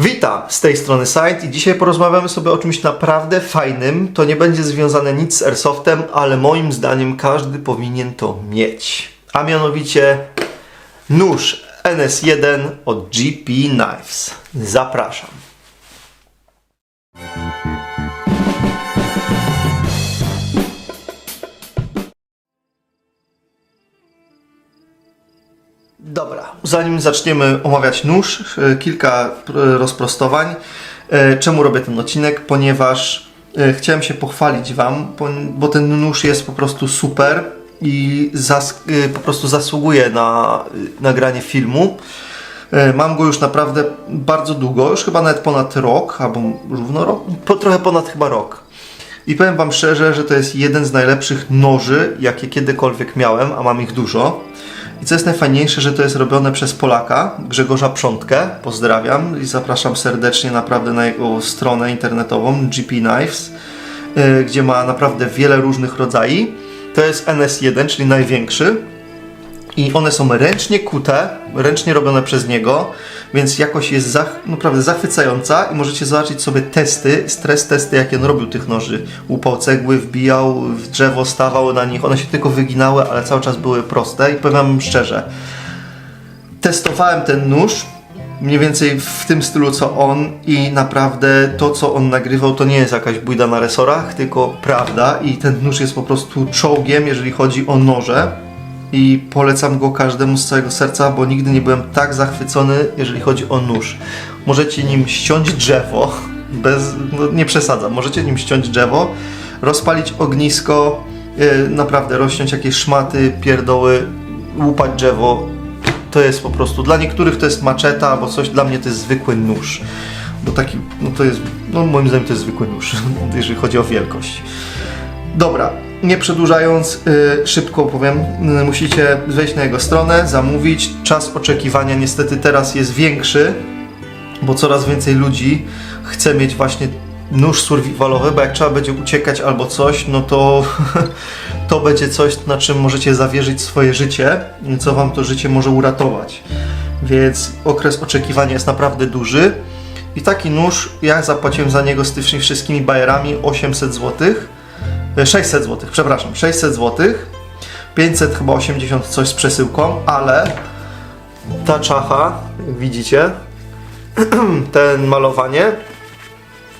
Witam, z tej strony Site i dzisiaj porozmawiamy sobie o czymś naprawdę fajnym. To nie będzie związane nic z Airsoftem, ale moim zdaniem każdy powinien to mieć. A mianowicie nóż NS1 od GP Knives. Zapraszam. Zanim zaczniemy omawiać nóż, e, kilka e, rozprostowań. E, Czemu robię ten odcinek? Ponieważ chciałem się pochwalić Wam, bo ten nóż jest po prostu super i po prostu zasługuje na nagranie filmu. Mam go już naprawdę bardzo długo, już chyba nawet ponad rok, albo równo rok, po, trochę ponad chyba rok. I powiem Wam szczerze, że to jest jeden z najlepszych noży, jakie kiedykolwiek miałem, a mam ich dużo. I co jest najfajniejsze, że to jest robione przez Polaka, Grzegorza Przątkę. Pozdrawiam i zapraszam serdecznie naprawdę na jego stronę internetową GP Knives, yy, gdzie ma naprawdę wiele różnych rodzajów. To jest NS1, czyli największy. I one są ręcznie kute, ręcznie robione przez niego, więc jakość jest zach- naprawdę zachwycająca i możecie zobaczyć sobie testy, stres testy, jakie on robił tych noży. Łupał cegły, wbijał w drzewo, stawał na nich, one się tylko wyginały, ale cały czas były proste i powiem wam szczerze, testowałem ten nóż mniej więcej w tym stylu co on i naprawdę to co on nagrywał to nie jest jakaś bójda na resorach, tylko prawda i ten nóż jest po prostu czołgiem, jeżeli chodzi o noże i polecam go każdemu z całego serca, bo nigdy nie byłem tak zachwycony, jeżeli chodzi o nóż. Możecie nim ściąć drzewo, bez, no nie przesadzam, możecie nim ściąć drzewo, rozpalić ognisko, yy, naprawdę rozciąć jakieś szmaty, pierdoły, łupać drzewo. To jest po prostu, dla niektórych to jest maczeta albo coś, dla mnie to jest zwykły nóż. Bo taki, no to jest, no moim zdaniem to jest zwykły nóż, jeżeli chodzi o wielkość. Dobra, nie przedłużając, y, szybko powiem, y, musicie wejść na jego stronę, zamówić. Czas oczekiwania niestety teraz jest większy, bo coraz więcej ludzi chce mieć właśnie nóż survivalowy, bo jak trzeba będzie uciekać albo coś, no to to będzie coś, na czym możecie zawierzyć swoje życie, co wam to życie może uratować. Więc okres oczekiwania jest naprawdę duży. I taki nóż, ja zapłaciłem za niego z tymi wszystkimi bajerami 800 zł. 600 zł, przepraszam, 600 zł. 500 chyba 80 coś z przesyłką, ale ta czacha, jak widzicie, ten malowanie,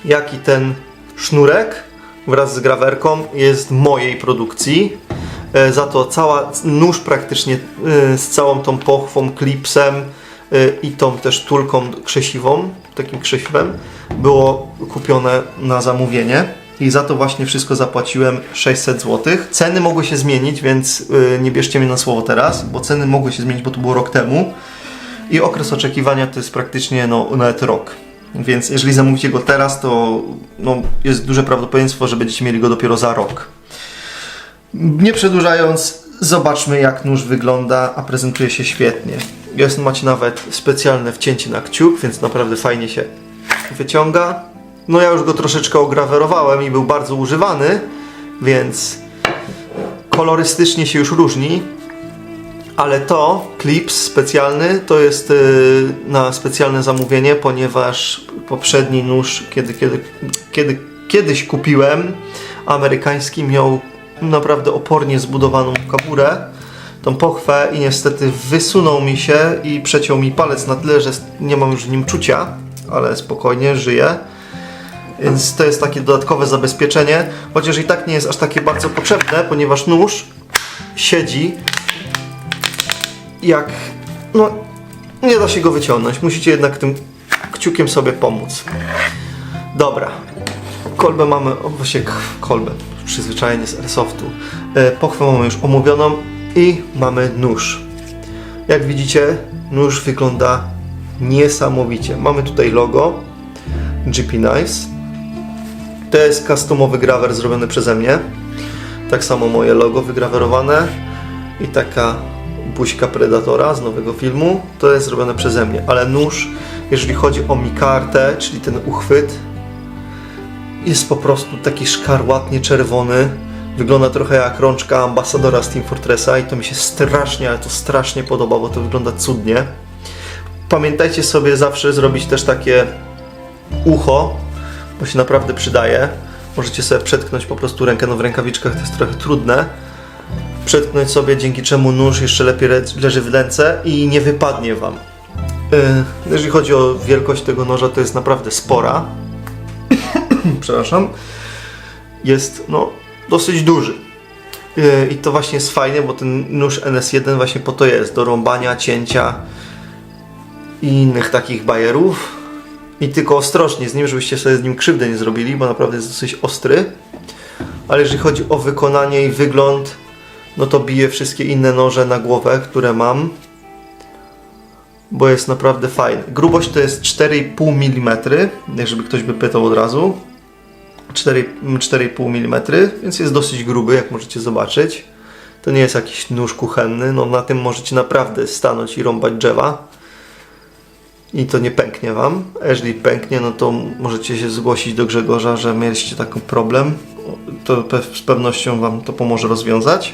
jak i ten sznurek wraz z grawerką jest mojej produkcji. E, Za to cała nóż praktycznie e, z całą tą pochwą, klipsem e, i tą też tulką krzesiwą, takim krzesiwem, było kupione na zamówienie. I za to właśnie wszystko zapłaciłem 600 zł. Ceny mogły się zmienić, więc e, nie bierzcie mnie na słowo teraz, bo ceny mogły się zmienić, bo to było rok temu. I okres oczekiwania to jest praktycznie no, nawet rok. Więc jeżeli zamówicie go teraz, to no, jest duże prawdopodobieństwo, że będziecie mieli go dopiero za rok. Nie przedłużając, zobaczmy jak nóż wygląda, a prezentuje się świetnie. Jest, macie nawet specjalne wcięcie na kciuk, więc naprawdę fajnie się wyciąga. No ja już go troszeczkę ograwerowałem i był bardzo używany, więc kolorystycznie się już różni, ale to, klips specjalny, to jest y, na specjalne zamówienie, ponieważ poprzedni nóż, kiedy, kiedy, kiedy kiedyś kupiłem, amerykański miał naprawdę opornie zbudowaną kaburę, tą pochwę i niestety wysunął mi się i przeciął mi palec na tyle, że nie mam już w nim czucia, ale spokojnie, żyję. Więc to jest takie dodatkowe zabezpieczenie, chociaż i tak nie jest aż takie bardzo potrzebne, ponieważ nóż siedzi jak. No, nie da się go wyciągnąć. Musicie jednak tym kciukiem sobie pomóc. Dobra. Kolbę mamy. O, właśnie kolbę. Przyzwyczajenie z Airsoftu. E, pochwę mamy już omówioną i mamy nóż. Jak widzicie, nóż wygląda niesamowicie. Mamy tutaj logo GP Knives. To jest customowy grawer zrobiony przeze mnie. Tak samo moje logo wygrawerowane i taka buźka Predatora z nowego filmu. To jest zrobione przeze mnie, ale nóż, jeżeli chodzi o mikartę, czyli ten uchwyt, jest po prostu taki szkarłatnie czerwony. Wygląda trochę jak rączka ambasadora z Team Fortressa i to mi się strasznie, ale to strasznie podoba, bo to wygląda cudnie. Pamiętajcie sobie zawsze zrobić też takie ucho, bo się naprawdę przydaje. Możecie sobie przetknąć po prostu rękę, no w rękawiczkach to jest trochę trudne. Przetknąć sobie, dzięki czemu nóż jeszcze lepiej le- leży w ręce i nie wypadnie Wam. Yy, jeżeli chodzi o wielkość tego noża, to jest naprawdę spora. Przepraszam. Jest, no, dosyć duży. Yy, I to właśnie jest fajne, bo ten nóż NS1 właśnie po to jest, do rąbania, cięcia i innych takich bajerów. I tylko ostrożnie z nim, żebyście sobie z nim krzywdę nie zrobili, bo naprawdę jest dosyć ostry. Ale jeżeli chodzi o wykonanie i wygląd, no to bije wszystkie inne noże na głowę, które mam. Bo jest naprawdę fajny. Grubość to jest 4,5 mm, jeżeli ktoś by pytał od razu. 4 4,5 mm, więc jest dosyć gruby, jak możecie zobaczyć. To nie jest jakiś nóż kuchenny, no na tym możecie naprawdę stanąć i rąbać drzewa. I to nie pęknie Wam. Jeżeli pęknie, no to możecie się zgłosić do Grzegorza, że mieliście taki problem. To z pewnością Wam to pomoże rozwiązać.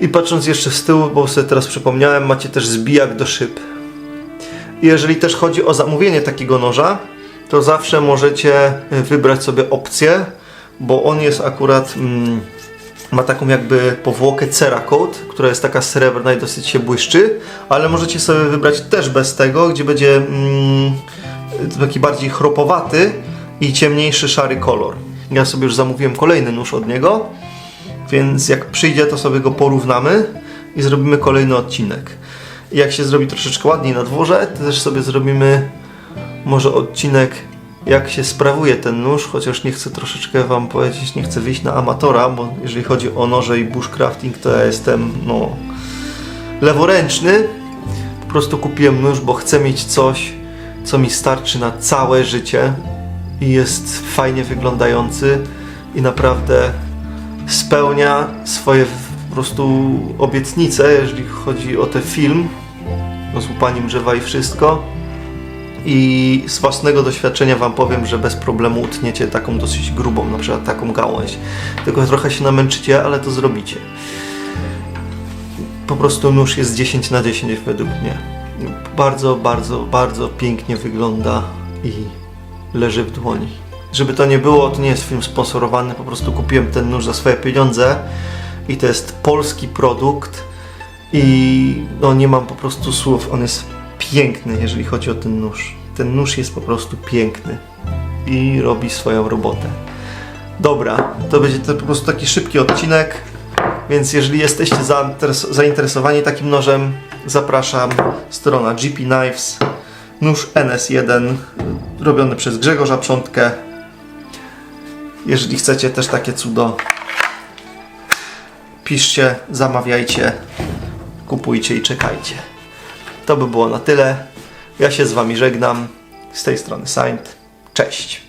I patrząc jeszcze z tyłu, bo sobie teraz przypomniałem, macie też zbijak do szyb. Jeżeli też chodzi o zamówienie takiego noża, to zawsze możecie y, wybrać sobie opcję, bo on jest akurat, mm, ma taką jakby powłokę Cerakote, która jest taka srebrna i dosyć się błyszczy, ale możecie sobie wybrać też bez tego, gdzie będzie mm, taki bardziej chropowaty i ciemniejszy szary kolor. Ja sobie już zamówiłem kolejny nóż od niego, więc jak przyjdzie, to sobie go porównamy i zrobimy kolejny odcinek. I jak się zrobi troszeczkę ładniej na dworze, to też sobie zrobimy może odcinek, jak się sprawuje ten nóż, chociaż nie chcę troszeczkę Wam powiedzieć, nie chcę wyjść na amatora, bo jeżeli chodzi o noże i bushcrafting, to ja jestem, no, leworęczny. Po prostu kupiłem nóż, bo chcę mieć coś, co mi starczy na całe życie i jest fajnie wyglądający i naprawdę spełnia swoje po prostu obietnice, jeżeli chodzi o ten film, o złupaniem drzewa i wszystko. I z własnego doświadczenia Wam powiem, że bez problemu utniecie taką dosyć grubą, na przykład taką gałąź. Tylko trochę się namęczycie, ale to zrobicie. Po prostu nóż jest 10 na 10 według mnie. Bardzo, bardzo, bardzo pięknie wygląda i leży w dłoni. Żeby to nie było, to nie jest film sponsorowany, po prostu kupiłem ten nóż za swoje pieniądze i to jest polski produkt i no nie mam po prostu słów, on jest piękny, jeżeli chodzi o ten nóż. Ten nóż jest po prostu piękny i robi swoją robotę. Dobra, to będzie to po prostu taki szybki odcinek, więc jeżeli jesteście zainteres- zainteresowani takim nożem, zapraszam. Strona GP Knives, nóż NS1, robiony przez Grzegorza Przątkę. Jeżeli chcecie też takie cudo, piszcie, zamawiajcie, kupujcie i czekajcie. To by było na tyle. Ja się z Wami żegnam. Z tej strony Saint. Cześć.